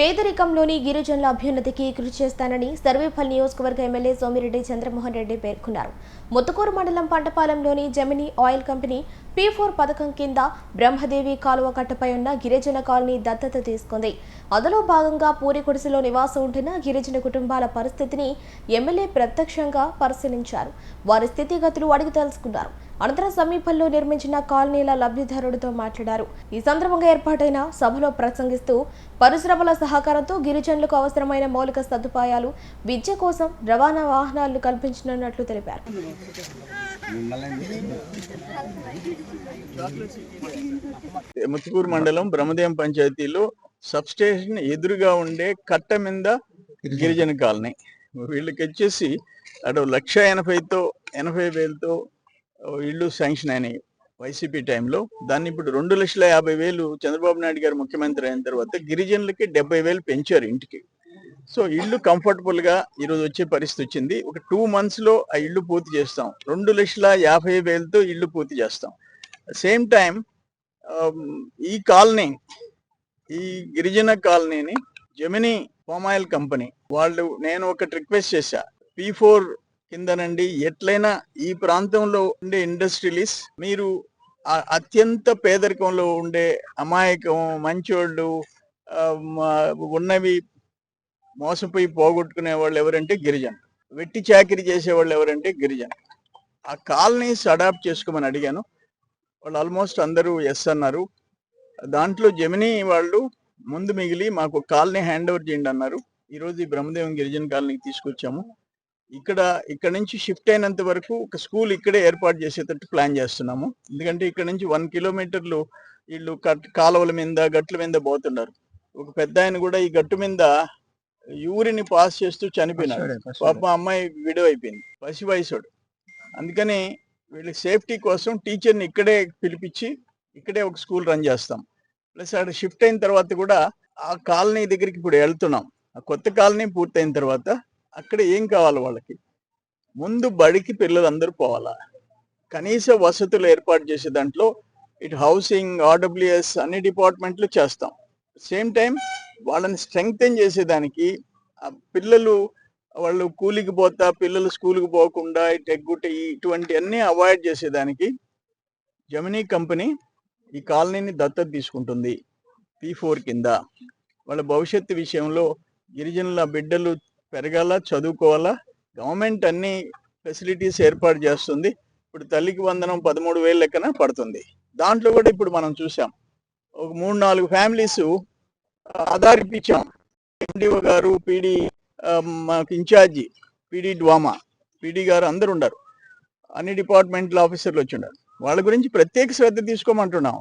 పేదరికంలోని గిరిజనుల అభ్యున్నతికి కృషి చేస్తానని సర్వేపల్లి నియోజకవర్గ ఎమ్మెల్యే సోమిరెడ్డి చంద్రమోహన్ రెడ్డి పేర్కొన్నారు. ముత్తుకూరు మండలం పంటపాలెంలోని జమిని ఆయిల్ కంపెనీ పీ ఫోర్ పథకం కింద బ్రహ్మదేవి కాలువ కట్టపై ఉన్న గిరిజన కాలనీ దత్తత తీసుకుంది. అందులో భాగంగా పూరి గుడిసెలో నివాసం ఉంటున్న గిరిజన కుటుంబాల పరిస్థితిని ఎమ్మెల్యే ప్రత్యక్షంగా పరిశీలించారు. వారి స్థితిగతులు అడిగి తెలుసుకున్నారు. అనంతరం సమీపంలో నిర్మించిన కాలనీల లబ్ధిదారుడితో మాట్లాడారు. ఈ సందర్భంగా ఏర్పాటైన సభలో ప్రసంగిస్తూ పరిశ్రమల సహకారంతో గిరిజనులకు అవసరమైన మౌలిక సదుపాయాలు విద్య కోసం రవాణా వాహనాలను కల్పించనున్నట్లు తెలిపారు. ముత్తుకూరు మండలం బ్రహ్మదేవం పంచాయతీలో సబ్ స్టేషన్ ఎదురుగా ఉండే కట్ట మీద గిరిజన కాలనీ. వీళ్ళకి వచ్చేసి అటు లక్ష ఎనభైతో ఎనభై వేలతో ఇళ్ళు శాంక్షన్ అయినాయి వైసీపీ టైంలో. దాన్ని ఇప్పుడు రెండు లక్షల యాభై వేలు చంద్రబాబు నాయుడు గారు ముఖ్యమంత్రి అయిన తర్వాత గిరిజనులకి డెబ్బై వేలు పెంచారు ఇంటికి. సో ఇల్లు కంఫర్టబుల్గా ఈరోజు వచ్చే పరిస్థితి వచ్చింది. ఒక టూ మంత్స్లో ఆ ఇల్లు పూర్తి చేస్తాం. రెండు లక్షల యాభై వేలతో ఇల్లు పూర్తి చేస్తాం. సేమ్ టైం ఈ కాలనీ ఈ గిరిజన కాలనీని జమినీ పామాయిల్ కంపెనీ వాళ్ళు నేను ఒకటి రిక్వెస్ట్ చేశా. పీ ఫోర్ కిందనండి ఎట్లయినా ఈ ప్రాంతంలో ఉండే ఇండస్ట్రియలిస్ మీరు అత్యంత పేదరికంలో ఉండే అమాయకం మంచోళ్ళు ఉన్నవి మోసపోయి పోగొట్టుకునే వాళ్ళు ఎవరంటే గిరిజన వెట్టి చాకిరి చేసే వాళ్ళు ఎవరంటే గిరిజన ఆ కాలనీస్ అడాప్ట్ చేసుకోమని అడిగాను. వాళ్ళు ఆల్మోస్ట్ అందరూ ఎస్ అన్నారు. దాంట్లో జమినీ వాళ్ళు ముందు మిగిలి మాకు కాలనీ హ్యాండ్ ఓవర్ చేయండి అన్నారు. ఈరోజు ఈ బ్రహ్మదేవం గిరిజన కాలనీకి తీసుకొచ్చాము. ఇక్కడ ఇక్కడ నుంచి షిఫ్ట్ అయినంత వరకు ఒక స్కూల్ ఇక్కడే ఏర్పాటు చేసేటట్టు ప్లాన్ చేస్తున్నాము. ఎందుకంటే ఇక్కడ నుంచి వన్ కిలోమీటర్లు వీళ్ళు కట్ కాలువల మీద గట్ల మీద పోతున్నారు. ఒక పెద్ద ఆయన కూడా ఈ గట్టు మీద యూరిని పాస్ చేస్తూ చనిపోయినాడు. పాప అమ్మాయి విడో అయిపోయింది పసి వయసుడు అందుకని వీళ్ళకి సేఫ్టీ కోసం టీచర్ని ఇక్కడే పిలిపించి ఇక్కడే ఒక స్కూల్ రన్ చేస్తాం. ప్లస్ అక్కడ షిఫ్ట్ అయిన తర్వాత కూడా ఆ కాలనీ దగ్గరికి ఇప్పుడు వెళ్తున్నాం. ఆ కొత్త కాలనీ పూర్తయిన తర్వాత అక్కడ ఏం కావాలి వాళ్ళకి? ముందు బడికి పిల్లలందరూ పోవాలా? కనీస వసతులు ఏర్పాటు చేసే దాంట్లో ఇటు హౌసింగ్ ఆర్డబ్ల్యూఎస్ అన్ని డిపార్ట్మెంట్లు చేస్తాం. సేమ్ టైం వాళ్ళని స్ట్రెంగ్తెన్ చేసేదానికి పిల్లలు వాళ్ళు కూలికి పోతా పిల్లలు స్కూల్కి పోకుండా ఇటు ఎగ్గుట ఇటువంటి అన్ని అవాయిడ్ చేసేదానికి జమినీ కంపెనీ ఈ కాలనీని దత్తత తీసుకుంటుంది. పీ ఫోర్ కింద. వాళ్ళ భవిష్యత్తు విషయంలో గిరిజనుల బిడ్డలు పెరగాల చదువుకోవాలా? గవర్నమెంట్ అన్ని ఫెసిలిటీస్ ఏర్పాటు చేస్తుంది. ఇప్పుడు తల్లికి వందనం పదమూడు వేల లెక్కన పడుతుంది. దాంట్లో కూడా ఇప్పుడు మనం చూసాం. ఒక మూడు నాలుగు ఫ్యామిలీస్ ఆధారిపించాం. ఎండిఓ గారు పీడి మాకు ఇన్ఛార్జి పీడి డ్వామా పీడి గారు అందరు ఉండరు. అన్ని డిపార్ట్మెంట్ల ఆఫీసర్లు వచ్చి ఉండరు. వాళ్ళ గురించి ప్రత్యేక శ్రద్ధ తీసుకోమంటున్నాం.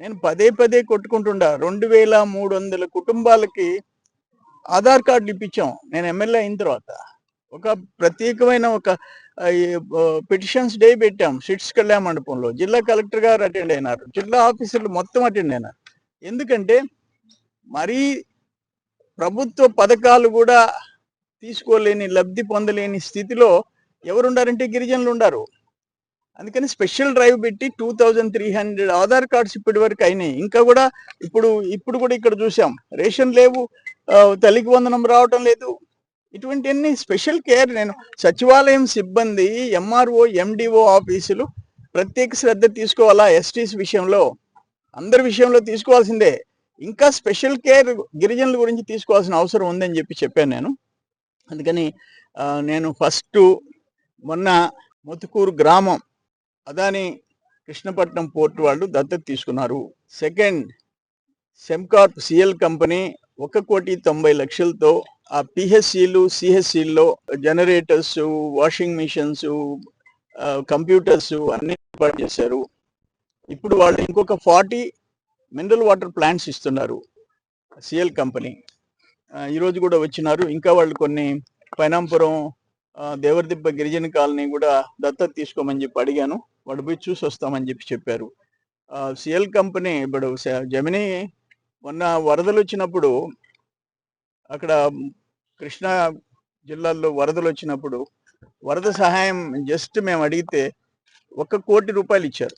నేను పదే పదే కొట్టుకుంటుండా. రెండు వేల మూడు వందల కుటుంబాలకి ఆధార్ కార్డులు ఇప్పించాం. నేను ఎమ్మెల్యే అయిన తర్వాత ఒక ప్రత్యేకమైన ఒక పిటిషన్స్ డే పెట్టాం సిట్స్ కళ్యాణ మండపంలో. జిల్లా కలెక్టర్ గారు అటెండ్ అయినారు. జిల్లా ఆఫీసర్లు మొత్తం అటెండ్ అయినారు. ఎందుకంటే మరీ ప్రభుత్వ పథకాలు కూడా తీసుకోలేని లబ్ధి పొందలేని స్థితిలో ఎవరుండారంటే గిరిజనులు ఉండారు. అందుకని స్పెషల్ డ్రైవ్ పెట్టి two thousand three hundred Aadhaar cards ఇప్పటి వరకు అయినాయి. ఇంకా కూడా ఇప్పుడు ఇప్పుడు కూడా ఇక్కడ చూసాం. రేషన్ లేవు తల్లికి వందనం రావటం లేదు. ఇటువంటి అన్ని స్పెషల్ కేర్ నేను సచివాలయం సిబ్బంది ఎంఆర్ఓ ఎండిఓ ఆఫీసులు ప్రత్యేక శ్రద్ధ తీసుకోవాలా? ఎస్టీస్ విషయంలో అందరి విషయంలో తీసుకోవాల్సిందే. ఇంకా స్పెషల్ కేర్ గిరిజనుల గురించి తీసుకోవాల్సిన అవసరం ఉందని చెప్పి చెప్పాను నేను. అందుకని నేను ఫస్ట్ మొన్న ముతుకూరు గ్రామం అదాని కృష్ణపట్నం పోర్ట్ వాళ్ళు దత్తత తీసుకున్నారు. సెకండ్ సెమ్కార్ప్ సిఎల్ కంపెనీ ఒక కోటి తొంభై లక్షలతో ఆ పిహెచ్సిలు సిహెచ్సిల్లో జనరేటర్స్ వాషింగ్ మిషన్స్ కంప్యూటర్స్ అన్ని ఏర్పాటు చేశారు. ఇప్పుడు వాళ్ళు ఇంకొక ఫార్టీ మినరల్ వాటర్ ప్లాంట్స్ ఇస్తున్నారు సిఎల్ కంపెనీ. ఈరోజు కూడా వచ్చినారు. ఇంకా వాళ్ళు కొన్ని పైనాంపురం దేవరదిబ్బ గిరిజన కాలనీ కూడా దత్తత తీసుకోమని చెప్పి అడిగాను. వాడు పోయి చూసి వస్తామని చెప్పి చెప్పారు. సిఎల్ కంపెనీ ఇప్పుడు జమినీ మొన్న వరదలు వచ్చినప్పుడు అక్కడ కృష్ణా జిల్లాల్లో వరదలు వచ్చినప్పుడు వరద సహాయం జస్ట్ మేము అడిగితే ఒక కోటి రూపాయలు ఇచ్చారు